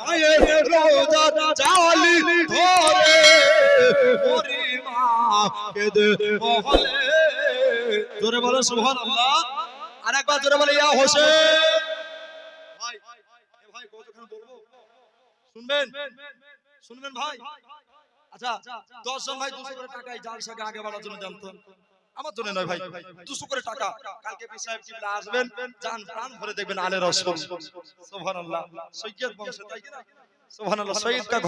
মায়ের রোজা জালি ধরে ওরে মা কেঁদে বহলে জোরে বলো সুবহানাল্লাহ আরেকবার জোরে বলে ইয়া হোসেন ভাই ভাই কতক্ষণ বলব শুনবেন শুনবেন ভাই আচ্ছা দশজন ভাই দুশো করে টাকায় জাল সাথে আগে বাড়ার জন্য জানতো আমার জন্য নয় ভাই, দুশো করে টাকা। কালকে সাহেব আসবেন জান প্রাণ ভরে দেখবেন আলে রসুল সুবহানাল্লাহ। সৈয়দ বংশ তাই না? কা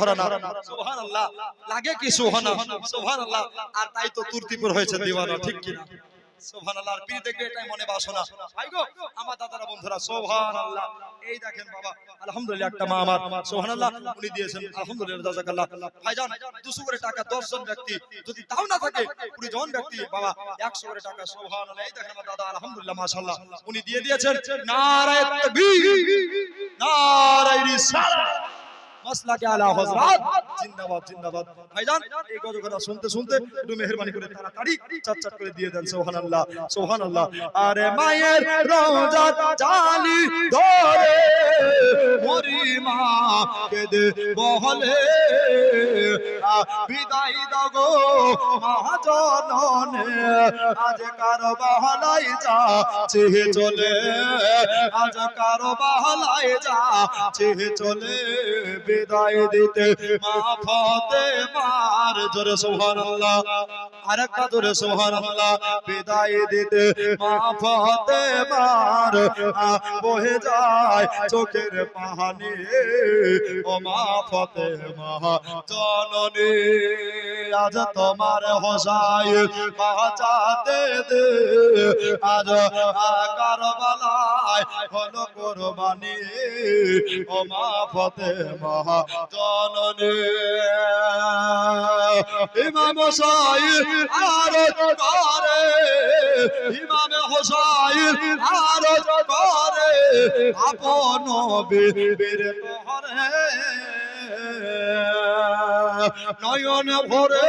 লাগে কি সুহানা সুবহানাল্লাহ। আর তাই তো তুর্তিপুর হয়েছে দিওয়ানা, ঠিক কি না সুবহানাল্লাহ আর পীর দেখবে এটাই মনে বাসনা। ভাই গো, আমার দাদারা, বন্ধুরা সুবহানাল্লাহ এই দেখেন বাবা, আলহামদুলিল্লাহ, একটা মা আমার। সুবহানাল্লাহ উনি দিয়েছেন, আলহামদুলিল্লাহ জাযাকাল্লাহ ভাইজান 200 করে টাকা 10 জন ব্যক্তি, যদি তাও না থাকে 20 জন ব্যক্তি, বাবা 100 করে টাকা সুবহানাল্লাহ এই দেখেন আমার দাদা, আলহামদুলিল্লাহ, মাশাআল্লাহ। উনি দিয়ে দিয়েছেন, নারায়ে তাকবীর। নারায়ে রিসালাত। মাসলাকে আলা হযরত। জিন্দাবাদ জিন্দাবাদ। ভাইজান, এই গজল শুনতে শুনতে একটু মেহরবানি করে তাড়াতাড়ি চট চট করে দিয়ে দেন, সুবহানাল্লাহ সুবহানাল্লাহ। আরে মায়ের রওজা জালি ধরে। কেদে বহলে। বিদায় দাগো মহাজননে। আজ কারও বাহালাই যা চেহে চলে। আজ কারও বাহালাই যা চেহে চলে। বিদায় দিতে মা ফতে মার। জোরে সুবহানাল্লাহ। আরেকটা জোরে সুবহানাল্লাহ বিদায় দিতে মা ফতে মার বহে যায় চোখের পাহানি ও মা ফতে মা জননী আজ তোমার হসাই বাঁচাতে দে। আজ আকার বালায় হলো কোরবানি ও মা ফতে মহা জননী। ইমাম সাইর আরজ করে ইমাম হোসাইন আরজ করে নয়ন ভরে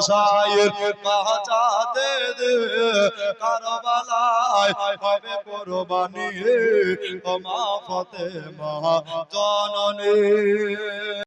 হোসাইন মাহাজাতে কারবালায় হবে কোরবানি ও মা ফতেমা জননী।